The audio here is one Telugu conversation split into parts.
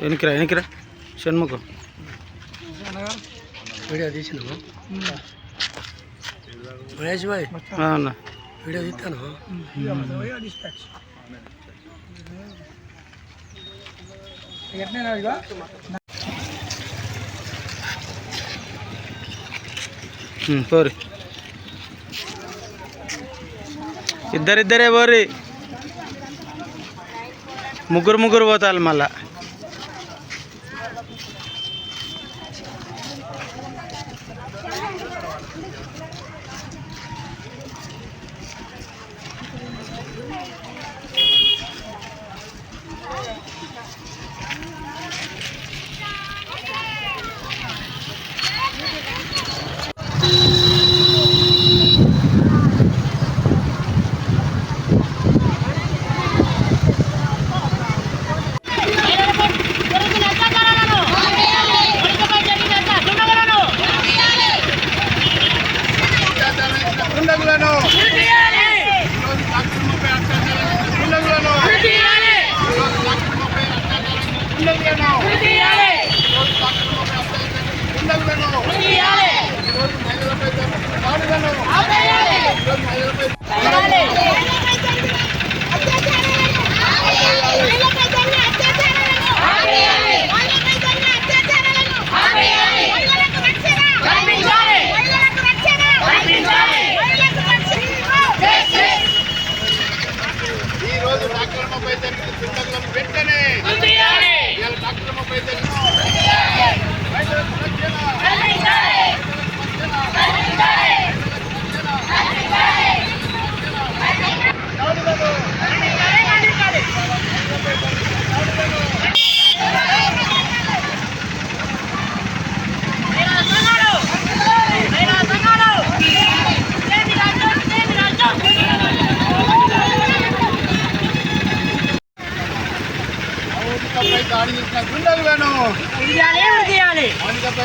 వెనక్కిరా వెనక్కిరా. షణ్ముఖం. వీడియో తీసినాము మహేష్ భాయ్ అన్న. వీడియో తీస్తాను. ఉమ్, పోరి ఇద్దరిద్దరే పోరి ముగ్గురు ముగ్గురు పోతారు మళ్ళా Okay, I'm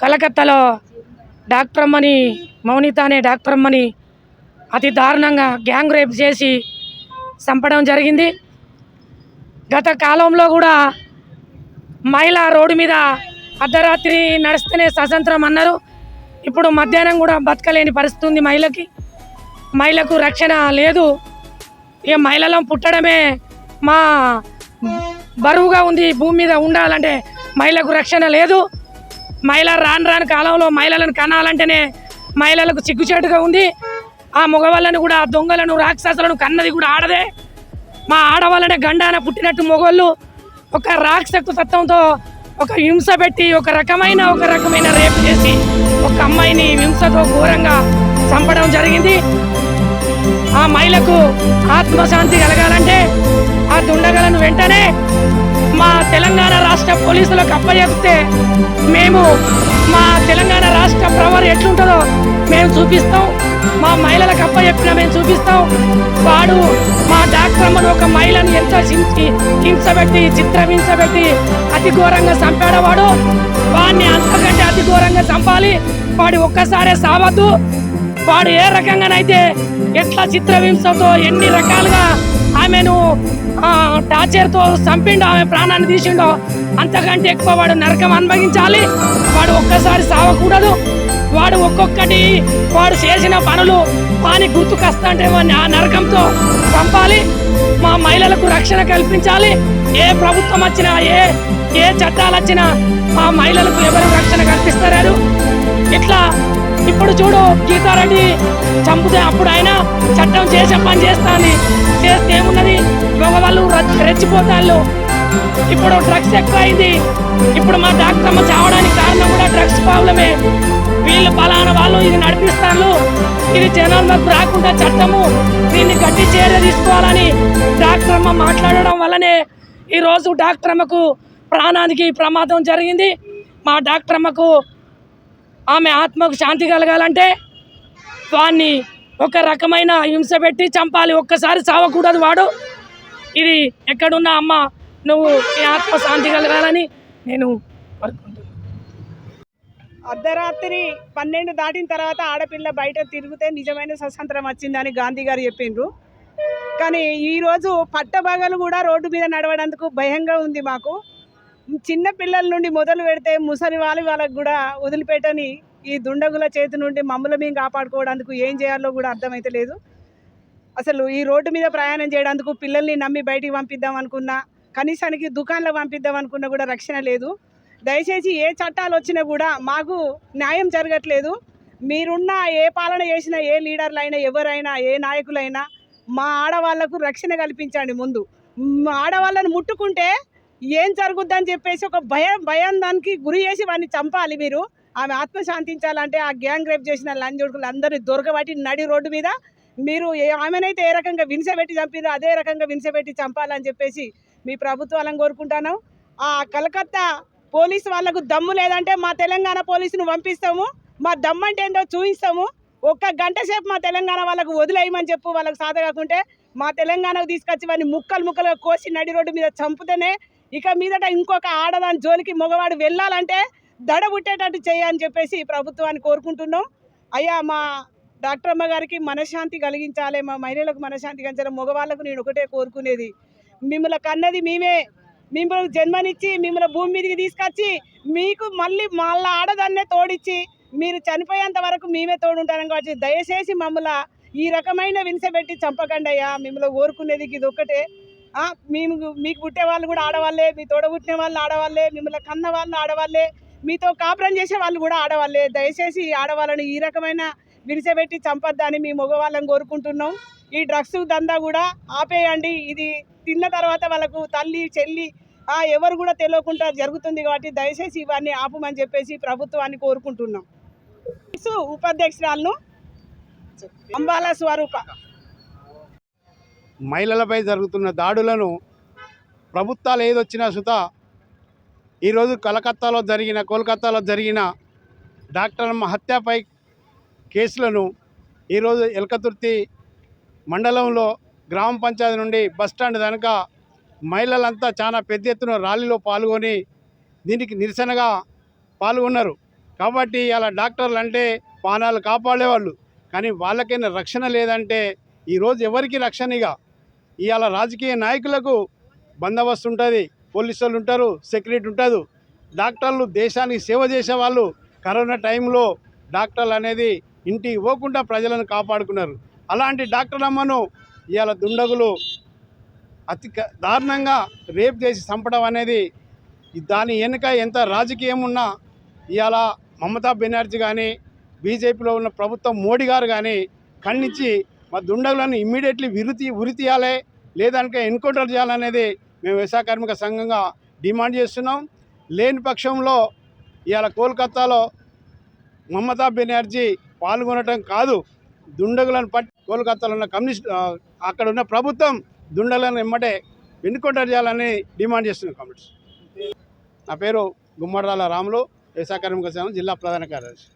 కలకత్తాలో డాక్టర్ అమ్మని మౌనిత అనే డాక్టర్ అమ్మని అతి దారుణంగా గ్యాంగ్ రేప్ చేసి చంపడం జరిగింది. గత కాలంలో కూడా మహిళ రోడ్డు మీద అర్ధరాత్రి నడిస్తేనే స్వతంత్రం అన్నారు. ఇప్పుడు మధ్యాహ్నం కూడా బతకలేని పరిస్థితి ఉంది మహిళకి. మహిళకు రక్షణ లేదు. ఇక మహిళలం పుట్టడమే మా బరువుగా ఉంది. భూమి మీద ఉండాలంటే మహిళకు రక్షణ లేదు. మహిళ రాను రాను కాలంలో మహిళలను కనాలంటేనే మహిళలకు చిక్కుచేటుగా ఉంది. ఆ మగవాళ్ళని కూడా ఆ దొంగలను రాక్షసులను కన్నది కూడా ఆడదే. మా ఆడవాళ్ళనే గండాన పుట్టినట్టు మొగోళ్ళు ఒక రాక్షస తత్వంతో ఒక హింస పెట్టి ఒక రకమైన ఒక రకమైన రేపు చేసి ఒక అమ్మాయిని హింసతో ఘోరంగా చంపడం జరిగింది. ఆ మహిళకు ఆత్మశాంతి కలగాలంటే ఆ దుండగలను వెంటనే మా తెలంగాణ రాష్ట్ర పోలీసులకు అప్పచెప్తే మేము మా తెలంగాణ రాష్ట్ర ప్రవర్ ఎట్లుంటుందో మేము చూపిస్తాం. మా మహిళలకు అప్పచెప్పిన మేము చూపిస్తాం. వాడు మా డాక్టర్ అమ్మను ఒక మహిళను ఎంత హింసి హింస అతి ఘోరంగా చంపాడవాడు వాడిని అంతకంటే అతి ఘోరంగా చంపాలి. వాడు ఒక్కసారే సావద్దు. వాడు ఏ రకంగానైతే ఎట్లా చిత్రహింసతో ఎన్ని రకాలుగా ఆమెను టార్చర్తో చంపిండో ఆమె ప్రాణాన్ని తీసిండో. అంతకంటే ఎక్కువ వాడు నరకం అనుభవించాలి. వాడు ఒక్కసారి సావకూడదు. వాడు ఒక్కొక్కటి వాడు చేసిన పనులు వాని గుర్తుకొస్తా అంటే వాడిని ఆ నరకంతో చంపాలి. మా మహిళలకు రక్షణ కల్పించాలి. ఏ ప్రభుత్వం వచ్చినా ఏ ఏ చట్టాలు వచ్చినా మా మహిళలకు ఎవరు రక్షణ కల్పిస్తారు ఇట్లా ఇప్పుడు చూడు గీతారెడ్డి చంపితే అప్పుడు ఆయన చట్టం చేసే పని చేస్తాను. చేస్తే ఏమున్నది? మగవాళ్ళు రె- రెచ్చిపోతాళ్ళు. ఇప్పుడు డ్రగ్స్ ఎక్కువైంది. ఇప్పుడు మా డాక్టర్ అమ్మ చావడానికి కారణం కూడా డ్రగ్స్ ప్రాబ్లమే వీళ్ళు పలానా వాళ్ళు ఇది నడిపిస్తారు ఇది జనాలకు రాకుండా చట్టము దీన్ని గట్టి చర్య తీసుకోవాలని డాక్టర్ అమ్మ మాట్లాడడం వల్లనే ఈరోజు డాక్టర్ అమ్మకు ప్రాణానికి ప్రమాదం జరిగింది. మా డాక్టర్ అమ్మకు ఆమె ఆత్మకు శాంతి కలగాలంటే వాడిని ఒక రకమైన హింస పెట్టి చంపాలి. ఒక్కసారి చావకూడదు వాడు. ఇది ఎక్కడున్న అమ్మ నువ్వు ఈ ఆత్మ శాంతి కలగాలని నేను కోరుకుంటున్నాను. అర్ధరాత్రి పన్నెండు దాటిన తర్వాత ఆడపిల్ల బయట తిరిగితే నిజమైన స్వతంత్రం వచ్చిందని గాంధీ గారు చెప్పిండ్రు. కానీ ఈరోజు పట్టభాగాలు కూడా రోడ్డు మీద నడవడానికి భయంగా ఉంది మాకు. చిన్న పిల్లల నుండి మొదలు పెడితే ముసలి వాళ్ళు వాళ్ళకు కూడా వదిలిపెట్టని ఈ దుండగుల చేతి నుండి మమ్మల్ని మేము కాపాడుకోవడానికి ఏం చేయాలో కూడా అర్థమైతలేదు అసలు ఈ రోడ్డు మీద ప్రయాణం చేయడానికి పిల్లల్ని నమ్మి బయటికి పంపిద్దాం అనుకున్నా కనీసానికి దుకాణంలో పంపిద్దాం అనుకున్నా కూడా రక్షణ లేదు. దయచేసి ఏ చట్టాలు వచ్చినా కూడా మాకు న్యాయం జరగట్లేదు. మీరున్న ఏ పాలన చేసినా ఏ లీడర్లు అయినా ఎవరైనా ఏ నాయకులైనా మా ఆడవాళ్ళకు రక్షణ కల్పించండి ముందు. మా ఆడవాళ్ళని ముట్టుకుంటే ఏం జరుగుద్దని చెప్పేసి ఒక భయం భయం దానికి గురి చేసి వాడిని చంపాలి మీరు. ఆమె ఆత్మశాంతించాలంటే ఆ గ్యాంగ్ రేప్ చేసిన లంజుడుకులు అందరినీ దొరకబట్టి నడి రోడ్డు మీద మీరు ఏ ఆమెనైతే ఏ రకంగా వినిసబెట్టి చంపిందో అదే రకంగా వినిసబెట్టి చంపాలని చెప్పేసి మీ ప్రభుత్వాలను కోరుకుంటాను ఆ కలకత్తా పోలీసు వాళ్ళకు దమ్ము లేదంటే మా తెలంగాణ పోలీసును పంపిస్తాము. మా దమ్ము అంటే ఏంటో చూపిస్తాము ఒక్క గంట సేపు మా తెలంగాణ వాళ్ళకు వదిలేయమని చెప్పు వాళ్ళకు సాధ కాకుంటే మా తెలంగాణకు తీసుకొచ్చి వాడిని ముక్కలు ముక్కలుగా కోసి నడి రోడ్డు మీద చంపుతేనే ఇక మీదట ఇంకొక ఆడదాని జోలికి మగవాడు వెళ్ళాలంటే దడ పుట్టేటట్టు చేయని చెప్పేసి ప్రభుత్వాన్ని కోరుకుంటున్నాం. అయ్యా మా డాక్టర్ అమ్మ గారికి మనశ్శాంతి కలిగించాలి మా మహిళలకు మనశ్శాంతి కలిగించాలి. మగవాళ్ళకు నేను ఒకటే కోరుకునేది మిమ్మల్ని కన్నది మేమే. మిమ్మల్ని జన్మనిచ్చి మిమ్మల్ని భూమి మీదకి తీసుకొచ్చి మీకు మళ్ళీ మళ్ళీ ఆడదాన్నే తోడిచ్చి మీరు చనిపోయేంత వరకు మేమే తోడుంటారని కాబట్టి దయచేసి మమ్మల్ని ఈ రకమైన వింసబెట్టి చంపకండి అయ్యా. మిమ్మల్ని కోరుకునేది ఇది ఒక్కటే. మేము మీకు పుట్టే వాళ్ళు కూడా ఆడవాళ్ళే మీ తోడ పుట్టిన వాళ్ళు ఆడవాళ్ళే మిమ్మల్ని కన్న వాళ్ళు ఆడవాళ్ళే మీతో కాపురం చేసే వాళ్ళు కూడా ఆడవాళ్ళే. దయచేసి ఈ ఆడవాళ్ళని ఈ రకమైన విరిసెబెట్టి చంపద్దని మీ మగవాళ్ళని కోరుకుంటున్నాం. ఈ డ్రగ్స్ దందా కూడా ఆపేయండి. ఇది తిన్న తర్వాత వాళ్ళకు తల్లి చెల్లి ఎవరు కూడా తెలియకుండా జరుగుతుంది కాబట్టి దయచేసి ఇవన్నీ ఆపమని చెప్పేసి ప్రభుత్వాన్ని కోరుకుంటున్నాం. ఉపాధ్యక్షురాలను అంబాల స్వరూప మహిళలపై జరుగుతున్న దాడులను ప్రభుత్వాలు ఏదొచ్చినా సుత ఈరోజు కలకత్తాలో జరిగిన కోల్కతాలో జరిగిన డాక్టర్ హత్యపై కేసులను ఈరోజు ఎలకతుర్తి మండలంలో గ్రామ పంచాయతీ నుండి బస్టాండ్ కనుక మహిళలంతా చాలా పెద్ద ఎత్తున ర్యాలీలో పాల్గొని దీనికి నిరసనగా పాల్గొన్నారు. కాబట్టి అలా డాక్టర్లు అంటే పానాలు కాపాడేవాళ్ళు. కానీ వాళ్ళకైనా రక్షణ లేదంటే ఈరోజు ఎవరికి రక్షణగా ఇవాళ రాజకీయ నాయకులకు బందోబస్తు ఉంటుంది పోలీసు వాళ్ళు ఉంటారు సెక్యూరిటీ ఉంటుంది. డాక్టర్లు దేశానికి సేవ చేసే వాళ్ళు కరోనా టైంలో డాక్టర్లు అనేది ఇంటికి పోకుండా ప్రజలను కాపాడుకున్నారు. అలాంటి డాక్టర్లమ్మను ఇవాళ దుండగులు అతి దారుణంగా రేప్ చేసి చంపడం అనేది దాని వెనుక ఎంత రాజకీయం ఉన్నా ఇవాళ మమతా బెనర్జీ కానీ బీజేపీలో ఉన్న ప్రభుత్వం మోడీ గారు కానీ ఖండించి మా దుండగులను ఇమ్మీడియట్లీ విరుతి ఉరి తీయాలి లేదంటే ఎన్కౌంటర్ చేయాలనేది మేము వ్యవసాయ కార్మిక సంఘంగా డిమాండ్ చేస్తున్నాం. లేని పక్షంలో ఇవాళ కోల్కతాలో మమతా బెనర్జీ పాల్గొనటం కాదు. దుండగులను పట్టి కోల్కతాలో ఉన్న కమ్యూనిస్ట్ అక్కడ ఉన్న ప్రభుత్వం దుండగులను ఎమ్మటే ఎన్కౌంటర్ చేయాలని డిమాండ్ చేస్తున్నాం కమిటీస్ నా పేరు గుమ్మడాల రాములు వ్యవసాయ కార్మిక సంఘం జిల్లా ప్రధాన కార్యదర్శి.